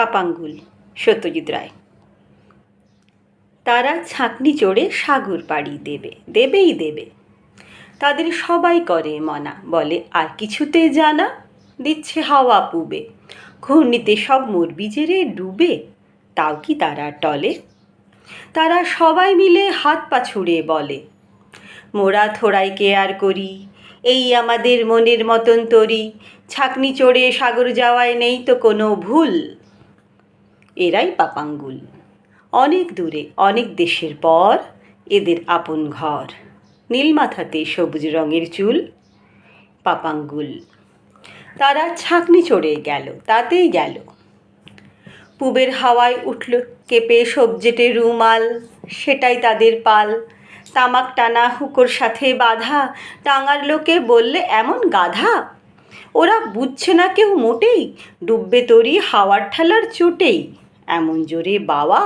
পাপাঙ্গুল, সত্যজিৎ রায়। তারা ছাঁকনি চড়ে সাগর পাড়ি দেবে, দেবেই দেবে। তাদের সবাই করে মনা, বলে, আর কিছুতে জানা, দিচ্ছে হাওয়া পুবে। ঘূর্ণিতে সব মরবি জেরে ডুবে, তাও কি তারা টলে? তারা সবাই মিলে হাত পা ছুড়ে বলে, মোরা থোড়াই কেয়ার করি? এই আমাদের মনের মতন তরি। ছাকনি চড়ে সাগর যাওয়ায় নেই তো কোনো ভুল। এরাই পাপাঙ্গুল। অনেক দূরে, অনেক দেশের পর এদের আপন ঘর। নীলমাথাতে সবুজ রঙের চুল, পাপাঙ্গুল। তারা ছাকনি চড়ে গেল, তাতেই গেল। পুবের হাওয়ায় উঠল কেঁপে সবজেটে রুমাল, সেটাই তাদের পাল। তামাক টানা হুকোর সাথে বাঁধা, টাঙার লোকে বললে এমন গাধা? ওরা বুঝছে না কেউ মোটেই, ডুববে তরি হাওয়ার ঠেলার চোটেই। এমন জোরে বাওয়া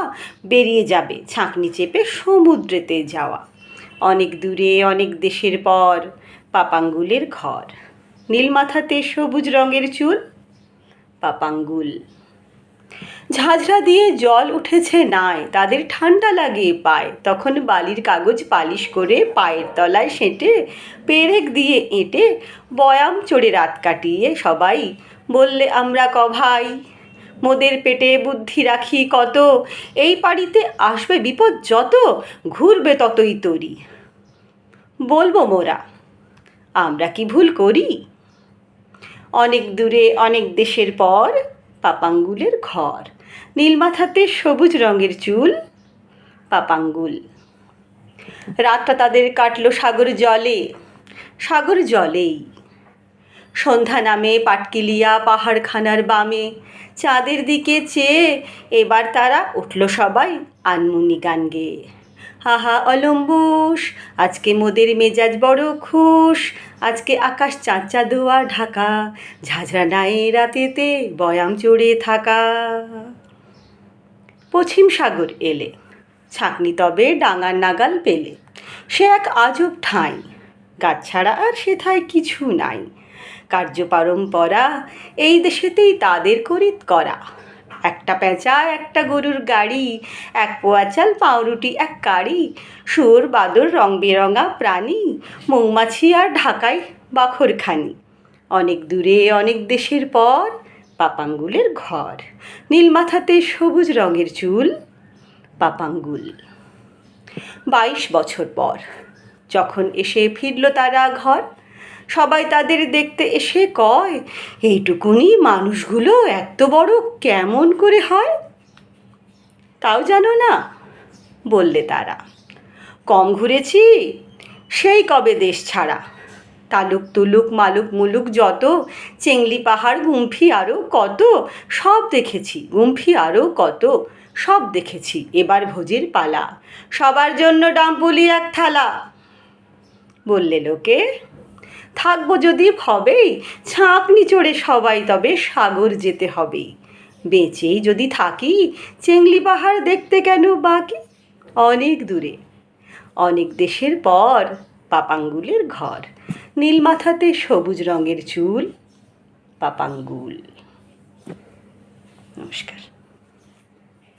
বেরিয়ে যাবে ছাঁকনি চেপে সমুদ্রেতে যাওয়া। অনেক দূরে, অনেক দেশের পর, পাপাঙ্গুলের ঘর। নীলমাথাতে সবুজ রঙের চুল, পাপাঙ্গুল। ঝাঁঝরা দিয়ে জল উঠেছে নাই তাদের ঠান্ডা লাগে পায়। তখন বালির কাগজ পালিশ করে পায়ের তলায় সেঁটে, পেরেক দিয়ে এঁটে বয়াম চড়ে রাত কাটিয়ে সবাই বললে, আমরা ক ভাই? মোদের পেটে বুদ্ধি রাখি কত? এই পাড়িতে আসবে বিপদ যত, ঘুরবে ততই তরি। বলব মোরা, আমরা কি ভুল করি? অনেক দূরে, অনেক দেশের পর পাপাঙ্গুলের ঘর। নীলমাথাতে সবুজ রঙের চুল, পাপাঙ্গুল। রাতটা তাদের কাটলো সাগর জলে, সাগর জলেই। সন্ধ্যা নামে পাটকিলিয়া পাহাড়খানার বামে। চাঁদের দিকে চেয়ে এবার তারা উঠল সবাই আনমুনি গান গেয়ে হাহা অলম্বুস আজকে মোদের মেজাজ বড় খুশ, আজকে আকাশ চাঁচা দোয়া ঢাকা, ঝাঁঝরা নাই রাতেতে বয়াম চড়ে থাকা। পশ্চিম সাগর এলে, ছাকনি তবে ডাঙার নাগাল পেলে। সে এক আজব ঠাঁই গাছ ছাড়া আর সেথায় কিছু নাই। কার্য পরম্পরা, এই দেশেতেই তাদের করিত করা। একটা পেঁচা, একটা গরুর গাড়ি, এক পোয়া চাল, পাউরুটি, এক কারি সুর, বাদর রং বেরঙা প্রাণী, মৌমাছি আর ঢাকায় বাখরখানি অনেক দূরে, অনেক দেশের পর পাপাঙ্গুলের ঘর। নীলমাথাতে সবুজ রঙের চুল, পাপাঙ্গুল। বাইশ বছর পর যখন এসে ফিরল তারা ঘর সবাই তাদের দেখতে এসে কয়, এইটুকুনি মানুষগুলো এত বড় কেমন করে হয়? তাও জানো না, বললে তারা। কম ঘুরেছি, সেই কবে দেশ ছাড়া। তালুক তুলুক, মালুক মুলুক যত, চেংলি পাহাড়, গুম্ফি আরও কত, সব দেখেছি, গুম্ফি আরও কত, সব দেখেছি, এবার ভোজের পালা। সবার জন্য ডাম্পুলি এক থালা, বললে লোকে। থাকব যদি হবেই ছাঁকনি চড়ে সবাই তবে সাগর যেতে হবেই বেঁচেই যদি থাকি, চেংলি পাহাড় দেখতে কেন বাকি? অনেক দূরে, অনেক দেশের পর পাপাঙ্গুলের ঘর। নীলমাথাতে সবুজ রঙের চুল, পাপাঙ্গুল। নমস্কার।